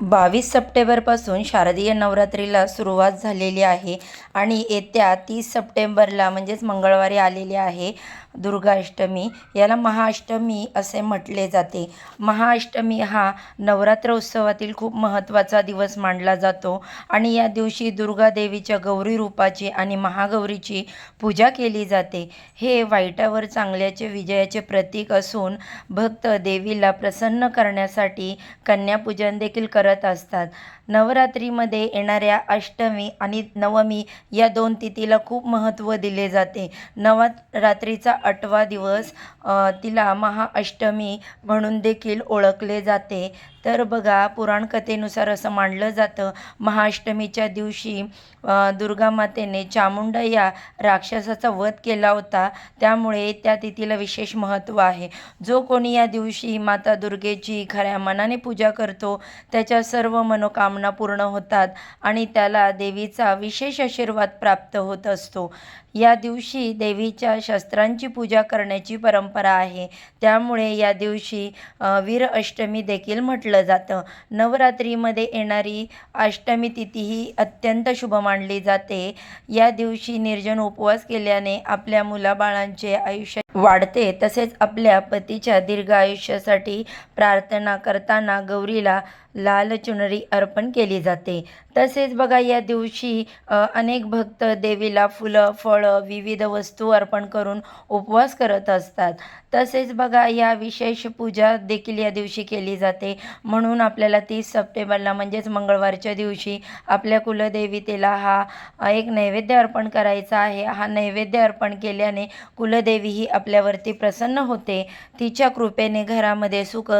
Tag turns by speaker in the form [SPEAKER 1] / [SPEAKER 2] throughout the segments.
[SPEAKER 1] बावीस सप्टेंबरपासून शारदीय नवरात्रीला सुरुवात झालेली आहे आणि येत्या तीस सप्टेंबरला म्हणजेच मंगळवारी आलेली आहे. दुर्गाष्टमी याला महाअष्टमी असे म्हटले जाते. महाअष्टमी हा नवरात्र उत्सवातील खूप महत्त्वाचा दिवस मानला जातो आणि या दिवशी दुर्गा देवीच्या गौरी रूपाची आणि महागौरीची पूजा केली जाते. हे वाईटावर चांगल्याचे विजयाचे प्रतीक असून भक्त देवीला प्रसन्न करण्यासाठी कन्यापूजन देखील करत असतात. नवरात्रीमध्ये येणाऱ्या अष्टमी आणि नवमी या दोन तिथीला खूप महत्त्व दिले जाते. नवरात्रीचा आठवा दिवस तिला महाअष्टमी म्हणून देखील ओळखले जाते. तर बघा पुराणकथेनुसार असं मानलं जातं महाअष्टमीच्या दिवशी दुर्गा मातेने चामुंडा या राक्षसाचा वध केला होता. त्यामुळे त्या तिथीला विशेष महत्त्व आहे. जो कोणी या दिवशी माता दुर्गेची खऱ्या मनाने पूजा करतो त्याच्या सर्व मनोकामना पूर्ण होतात आणि त्याला देवीचा विशेष आशीर्वाद प्राप्त होत असतो. या दिवशी देवीच्या शस्त्रांची पूजा करण्याची परंपरा आहे. त्यामुळे या दिवशी वीर अष्टमी देखील म्हटलं जातं. नवरात्रीमध्ये येणारी अष्टमी तिथी ही अत्यंत शुभ मानली जाते. या दिवशी निर्जन उपवास केल्याने आपल्या मुलाबाळांचे आयुष्य वाढते. तसेच आपल्या पतीच्या दीर्घ आयुष्यासाठी प्रार्थना करताना गौरीला लाल चुनरी अर्पण केली जाते. तसेच बघा या दिवशी अनेक भक्त देवीला फुलं फळं विविध वस्तू अर्पण करून उपवास करत असतात. तसेच बघा या विशेष पूजा देखील या दिवशी केली जाते. म्हणून आपल्याला तीस सप्टेंबरला म्हणजेच मंगळवारच्या दिवशी आपल्या कुलदेवीतेला हा एक नैवेद्य अर्पण करायचा आहे. हा नैवेद्य अर्पण केल्याने कुलदेवी ही आपल्यावरती प्रसन्न होते. तिच्या कृपेने घरामध्ये सुख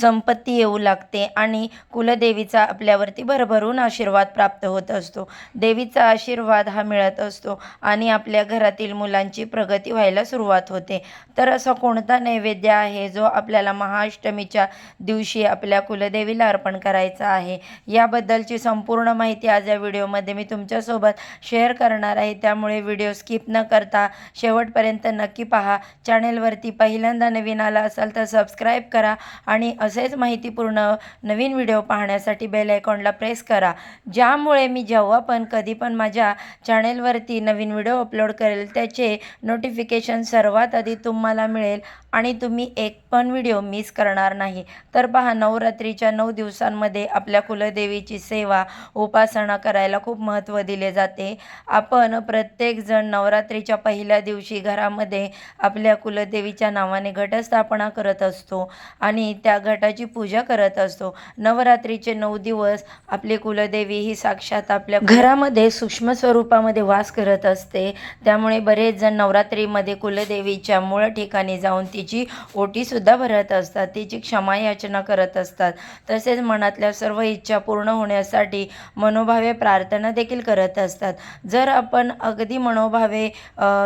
[SPEAKER 1] संपत्ती येऊ लागते आणि कुलदेवीचा आपल्यावरती भरभरून आशीर्वाद प्राप्त होत असतो. देवीचा आशीर्वाद हा मिळत असतो आणि आपल्या घरातील मुलांची प्रगती व्हायला सुरुवात होते. तर असा कोणता नैवेद्य आहे जो आपल्याला महाअष्टमीच्या दिवशी आपल्या कुलदेवीला अर्पण करायचा आहे? याबद्दलची संपूर्ण माहिती आज या व्हिडिओमध्ये मी तुमच्यासोबत शेअर करणार आहे. त्यामुळे व्हिडिओ स्किप न करता शेवटपर्यंत नक्की पहा. चॅनेलवरती पहिल्यांदा नवीन आला असाल तर सबस्क्राईब करा आणि असेच माहितीपूर्ण नवीन व्हिडिओ व्हिडिओ पाहण्यासाठी बेल आयकॉनला प्रेस करा. ज्यामुळे मी जेव्हा पण कधी पण माझ्या चॅनेलवरती नवीन व्हिडिओ अपलोड करेल त्याचे नोटिफिकेशन सर्वात आधी तुम्हाला मिळेल आणि तुम्ही एक पण व्हिडिओ मिस करणार नाही. तर पहा नवरात्रीच्या नऊ दिवसांमध्ये आपल्या कुलदेवीची सेवा उपासना करायला खूप महत्त्व दिले जाते. आपण प्रत्येकजण नवरात्रीच्या पहिल्या दिवशी घरामध्ये आपल्या कुलदेवीच्या नावाने घटस्थापना करत असतो आणि त्या घटाची पूजा करत असतो. नवरात्रीचे नऊ दिवस आपली कुलदेवी ही साक्षात आपल्या घरामध्ये सूक्ष्म स्वरूपामध्ये वास करत असते. त्यामुळे बरेच जण नवरात्रीमध्ये कुलदेवीच्या मूळ ठिकाणी जाऊन तिची ओटीसुद्धा भरत असतात. तिची क्षमा याचना करत असतात. तसेच मनातल्या सर्व इच्छा पूर्ण होण्यासाठी मनोभावे प्रार्थना देखील करत असतात. जर आपण अगदी मनोभावे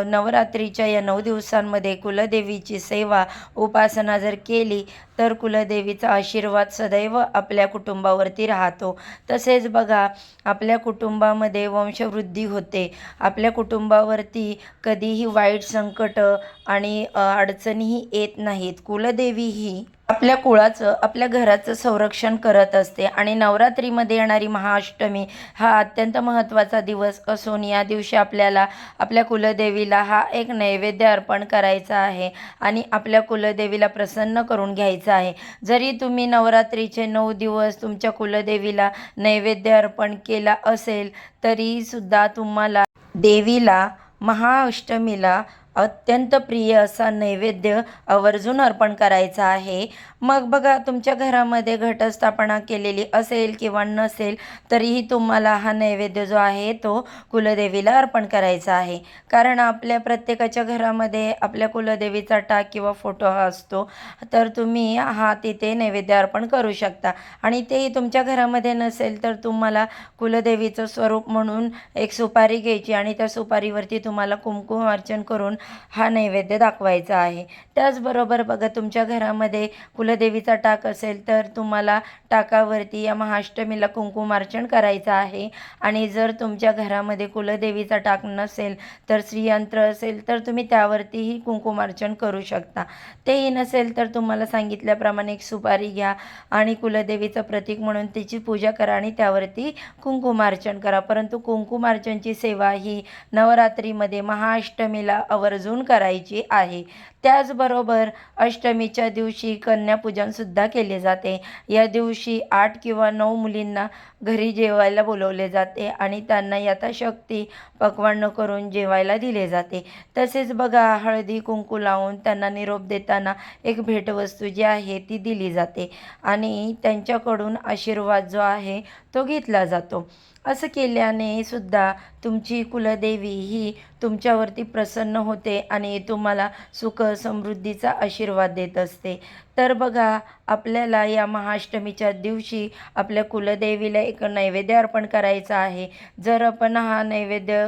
[SPEAKER 1] नवरात्रीच्या या नऊ दिवसांमध्ये कुलदेवीची सेवा उपासना जर केली तर कुलदेवीचा आशीर्वाद सदैव आपल्या आपल्या कुटुंबावरती राहतो. तसेच बघा आपल्या कुटुंबामध्ये वंशवृद्धी होते. आपल्या कुटुंबावरती कधीही वाईट संकट आणि अडचणीही येत नाहीत. कुलदेवी ही आपल्या कुळाचं आपल्या घराचं संरक्षण करत असते. आणि नवरात्रीमध्ये येणारी महाअष्टमी हा अत्यंत महत्त्वाचा दिवस असून या दिवशी आपल्याला आपल्या कुलदेवीला हा एक नैवेद्य अर्पण करायचा आहे आणि आपल्या कुलदेवीला प्रसन्न करून घ्यायचं आहे. जरी तुम्ही नवरात्रीचे नऊ दिवस तुमच्या कुलदेवीला नैवेद्य अर्पण केला असेल तरीसुद्धा तुम्हाला देवीला महाअष्टमीला अत्यंत प्रिय असा नैवेद्य आवर्जून अर्पण करायचा आहे. मग बघा तुमच्या घरामध्ये घटस्थापना केलेली असेल किंवा नसेल तरीही तुम्हाला हा नैवेद्य जो आहे तो कुलदेवीला अर्पण करायचा आहे. कारण आपल्या प्रत्येकाच्या घरामध्ये आपल्या कुलदेवीचा टाक किंवा फोटो हा असतो तर तुम्ही हा तिथे नैवेद्य अर्पण करू शकता. आणि तेही तुमच्या घरामध्ये नसेल तर तुम्हाला कुलदेवीचं स्वरूप म्हणून एक सुपारी घ्यायची आणि त्या सुपारीवरती तुम्हाला कुमकुम अर्चन करून हा नैवेद्य दाखवायचा आहे. त्याचबरोबर बघा तुमच्या घरामध्ये कुलदेवीचा टाक असेल तर तुम्हाला टाकावरती या महाअष्टमीला कुंकुमार्चन करायचं आहे. आणि जर तुमच्या घरामध्ये कुलदेवीचा टाक नसेल तर श्रीयंत्र असेल तर तुम्ही त्यावरतीही कुंकुमार्चन करू शकता. तेही नसेल तर तुम्हाला सांगितल्याप्रमाणे एक सुपारी घ्या आणि कुलदेवीचं प्रतीक म्हणून तिची पूजा करा आणि त्यावरती कुंकुमार्चन करा. परंतु कुंकुमार्चनची सेवा ही नवरात्रीमध्ये महाअष्टमीला आवर्जून करायची आहे. त्याचबरोबर अष्टमीच्या दिवशी कन्यापूजनसुद्धा केले जाते. या दिवशी आठ किंवा नऊ मुलींना घरी जेवायला बोलवले जाते आणि त्यांना यथाशक्ती पक्वान्न करून जेवायला दिले जाते. तसेच बघा हळदी कुंकू लावून त्यांना निरोप देताना एक भेटवस्तू जी आहे ती दिली जाते आणि त्यांच्याकडून आशीर्वाद जो आहे तो घेतला जातो. असं केल्याने सुद्धा तुमची कुलदेवी ही तुमच्यावरती प्रसन्न होते आणि तुम्हाला सुख समृद्धीचा आशीर्वाद देत असते. तर बघा आपल्याला या महाअष्टमीच्या दिवशी आपल्या कुलदेवीला एक नैवेद्य अर्पण करायचा आहे. जर आपण हा नैवेद्य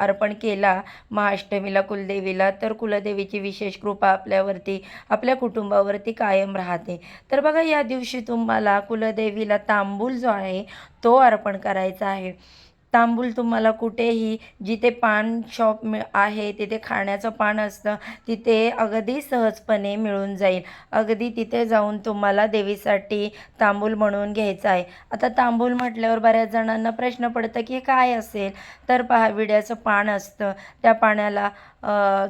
[SPEAKER 1] अर्पण केला महाअष्टमीला कुलदेवीला तर कुलदेवीची विशेष कृपा आपल्यावरती आपल्या कुटुंबावरती कायम राहते. तर बघा या दिवशी तुम्हाला कुलदेवीला तांबूल जो आहे तो अर्पण करायचा आहे. तांबूल तुम्हाला कुठेही जिथे पान शॉप मिळ आहे तिथे खाण्याचं पान असतं तिथे अगदी सहजपणे मिळून जाईल. अगदी तिथे जाऊन तुम्हाला देवीसाठी तांबूल म्हणून घ्यायचं आहे. आता तांबूल म्हटल्यावर बऱ्याच जणांना प्रश्न पडतं की हे काय असेल? तर पहा विड्याचं पान असतं. त्या पाण्याला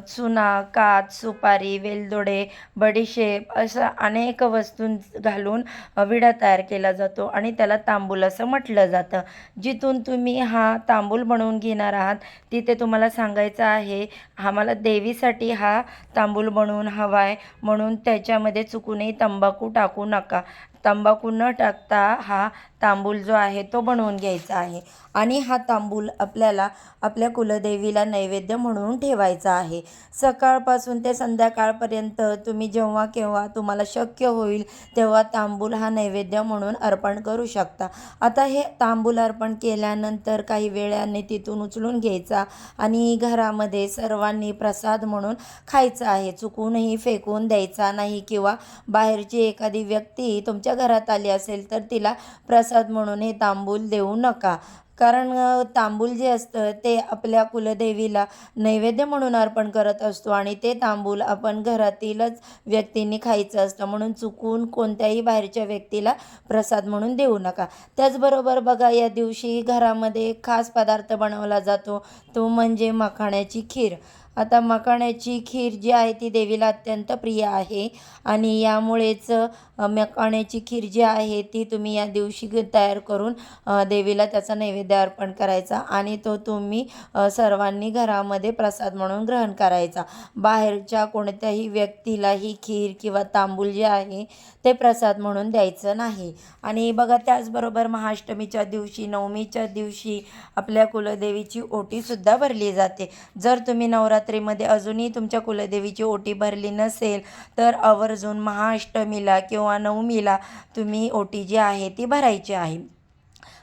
[SPEAKER 1] चुना काच सुपारी वेलदोडे बडीशेप अशा अनेक वस्तू घालून विडा तयार केला जातो आणि त्याला तांबूल असं म्हटलं जातं. जिथून तुम्ही हा तांबूल बनवून घेणार आहात. तिथे तुम्हाला सांगायचं आहे आम्हाला देवीसाठी हा तांबूल बनवून हवा आहे म्हणून त्याच्यामध्ये चुकूनही तंबाखू टाकू नका. तंबाखू न टाकता हा तांबूल जो आहे तो बनवून घ्यायचा आहे. आणि हा तांबूल आपल्याला आपल्या कुलदेवीला नैवेद्य म्हणून ठेवायचा आहे. सकाळपासून ते संध्याकाळपर्यंत तुम्ही जेव्हा केव्हा तुम्हाला शक्य होईल तेव्हा तांबूल हा नैवेद्य म्हणून अर्पण करू शकता. आता हे तांबूल अर्पण केल्यानंतर काही वेळाने तिथून उचलून घ्यायचा आणि घरामध्ये सर्वांनी प्रसाद म्हणून खायचा आहे. चुकूनही फेकून द्यायचा नाही किंवा बाहेरची एखादी व्यक्ती तुमच्या घरात आली असेल तर तिला प्रसाद म्हणून हे तांबूल देऊ नका. कारण तांबूल जे असतं ते आपल्या कुलदेवीला नैवेद्य म्हणून अर्पण करत असतो आणि ते तांबूल आपण घरातीलच व्यक्तींनी खायचं असतं. म्हणून चुकून कोणत्याही बाहेरच्या व्यक्तीला प्रसाद म्हणून देऊ नका. त्याचबरोबर बघा या दिवशी घरामध्ये खास पदार्थ बनवला जातो. तो म्हणजे मखाण्याची खीर. आता मखाण्याची खीर जी आहे ती देवीला अत्यंत प्रिय आहे आणि यामुळेच मकाण्याची खीर जी आहे ती तुम्ही या दिवशी तयार करून देवीला त्याचा नैवेद्य अर्पण करायचा आणि तो तुम्ही सर्वांनी घरामध्ये प्रसाद म्हणून ग्रहण करायचा. बाहेरच्या कोणत्याही व्यक्तीला ही खीर किंवा तांबूल जे आहे ते प्रसाद म्हणून द्यायचं नाही. आणि बघा त्याचबरोबर महाअष्टमीच्या दिवशी नवमीच्या दिवशी आपल्या कुलदेवीची ओटीसुद्धा भरली जाते. जर तुम्ही नवरात्रीमध्ये अजूनही तुमच्या कुलदेवीची ओटी भरली नसेल तर आवर्जून महाअष्टमीला किंवा नवमीला तुम्ही ओ टी जी आहे ती भरायची आहे.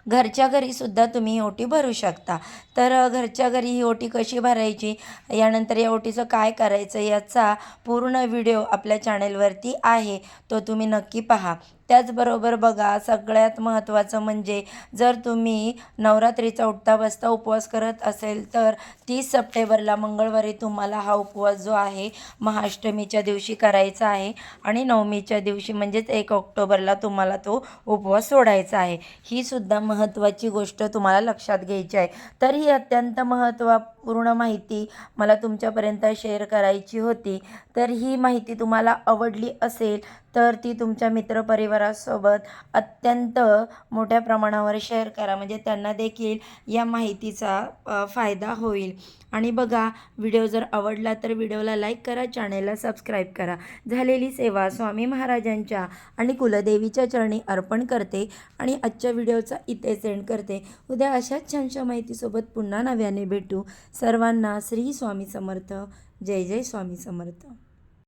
[SPEAKER 1] घरच्या घरीसुद्धा तुम्ही ही ओटी भरू शकता. तर घरच्या घरी ही ओटी कशी भरायची? यानंतर या ओटीचं काय करायचं याचा पूर्ण व्हिडिओ आपल्या चॅनेलवरती आहे. तो तुम्ही नक्की पहा. त्याचबरोबर बघा सगळ्यात महत्त्वाचं म्हणजे जर तुम्ही नवरात्रीचा उठता बसता उपवास करत असेल तर तीस सप्टेंबरला मंगळवारी तुम्हाला हा उपवास जो आहे महाअष्टमीच्या दिवशी करायचा आहे आणि नवमीच्या दिवशी म्हणजेच एक ऑक्टोबरला तुम्हाला तो उपवास सोडायचा आहे. ही सुद्धा महत्त्वाची गोष्ट तुम्हाला लक्षात घ्यायची आहे. तर ही अत्यंत महत्त्वपूर्ण माहिती मला तुमच्यापर्यंत शेअर करायची होती. तर ही माहिती तुम्हाला आवडली असेल तर ती तुमच्या मित्रपरिवारासोबत अत्यंत मोठ्या प्रमाणावर शेअर करा. म्हणजे त्यांना देखील या माहितीचा फायदा होईल. आणि बघा व्हिडिओ जर आवडला तर व्हिडिओला लाईक करा चॅनेलला सबस्क्राईब करा. झालेली सेवा स्वामी महाराजांच्या आणि कुलदेवीच्या चरणी अर्पण करते आणि आजच्या व्हिडिओचा इथे सेंड करते. उद्या अशाच छानशा माहितीसोबत पुन्हा नव्याने भेटू. सर्वांना श्री स्वामी समर्थ. जय जय स्वामी समर्थ.